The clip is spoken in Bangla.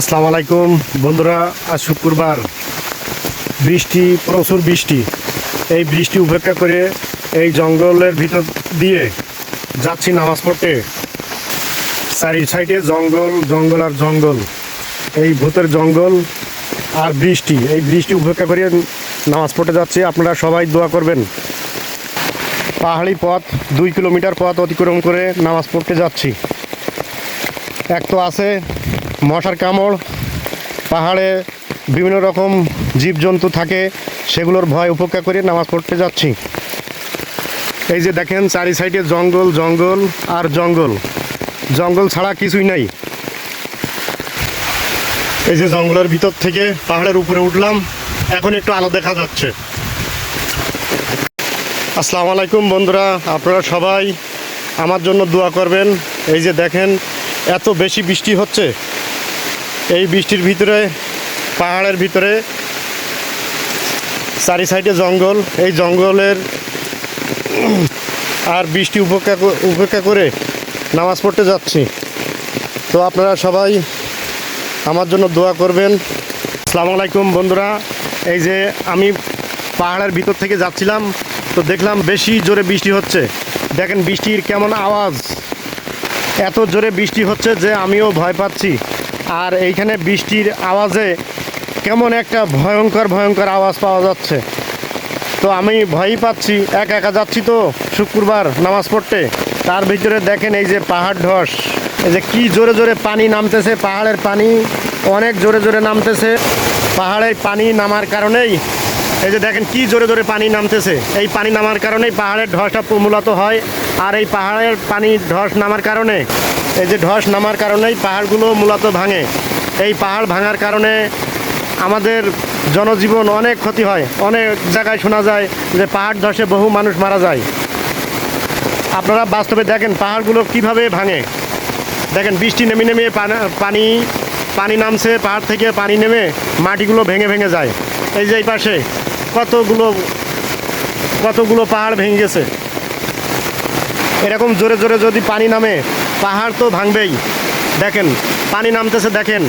আসসালামু আলাইকুম। বন্ধুরা, আজ শুক্রবার। বৃষ্টি, প্রচুর বৃষ্টি। এই বৃষ্টি উপেক্ষা করে এই জঙ্গলের ভিতর দিয়ে যাচ্ছি নামাজ পড়তে। চারি সাইডে জঙ্গল জঙ্গল আর জঙ্গল। এই ভূতের জঙ্গল আর বৃষ্টি। এই বৃষ্টি উপেক্ষা করে নামাজ পড়তে যাচ্ছি। আপনারা সবাই দোয়া করবেন। পাহাড়ি পথ, দুই কিলোমিটার পথ অতিক্রম করে নামাজ পড়তে যাচ্ছি। এক তো আছে মশার কামড়, পাহাড়ে বিভিন্ন রকম জীবজন্তু থাকে, সেগুলোর ভয় উপেক্ষা করে নামাজ পড়তে যাচ্ছি। এই যে দেখেন, চারি সাইডে জঙ্গল জঙ্গল আর জঙ্গল। জঙ্গল ছাড়া কিছুই নাই। এই যে জঙ্গলের ভিতর থেকে পাহাড়ের উপরে উঠলাম, এখন একটু আলো দেখা যাচ্ছে। আসসালামু আলাইকুম বন্ধুরা, আপনারা সবাই আমার জন্য দোয়া করবেন। এই যে দেখেন, এত বেশি বৃষ্টি হচ্ছে। এই বৃষ্টির ভিতরে, পাহাড়ের ভিতরে, চারি সাইডে জঙ্গল। এই জঙ্গলের, আর বৃষ্টি উপেক্ষা উপেক্ষা করে নামাজ পড়তে যাচ্ছি। তো আপনারা সবাই আমার জন্য দোয়া করবেন। আসসালামু আলাইকুম বন্ধুরা। এই যে আমি পাহাড়ের ভিতর থেকে যাচ্ছিলাম, তো দেখলাম বেশি জোরে বৃষ্টি হচ্ছে। দেখেন বৃষ্টির কেমন আওয়াজ। এত জোরে বৃষ্টি হচ্ছে যে আমিও ভয় পাচ্ছি। আর এইখানে বৃষ্টির আওয়াজে কেমন একটা ভয়ঙ্কর ভয়ঙ্কর আওয়াজ পাওয়া যাচ্ছে। তো আমি ভয়ই পাচ্ছি, এক একা যাচ্ছি তো শুক্রবার নামাজ পড়তে। তার ভিতরে দেখেন এই যে পাহাড় ধস, এই যে কি জোরে জোরে পানি নামতেছে, পাহাড়ের পানি অনেক জোরে জোরে নামতেছে। পাহাড়ে পানি নামার কারণেই এই যে দেখেন কি জোরে জোরে পানি নামতেছে। এই পানি নামার কারণেই পাহাড়ের ধসটা মূলত হয় আর এই পাহাড়ের পানি ধস নামার কারণে, এই যে ধস নামার কারণেই পাহাড়গুলো মূলত ভাঙে। এই পাহাড় ভাঙার কারণে আমাদের জনজীবন অনেক ক্ষতি হয়। অনেক জায়গায় শোনা যায় যে পাহাড় ধসে বহু মানুষ মারা যায়। আপনারা বাস্তবে দেখেন পাহাড়গুলো কীভাবে ভাঙে। দেখেন বৃষ্টি নেমে নেমে পানি পানি নামছে, পাহাড় থেকে পানি নেমে মাটিগুলো ভেঙে ভেঙে যায়। এই যে এই পাশে কতগুলো কতগুলো পাহাড় ভেঙে গেছে। এরকম জোরে জোরে যদি পানি নামে, পাহাড় তো ভাঙবেই। দেখেন, পানি নামতেছে, দেখেন।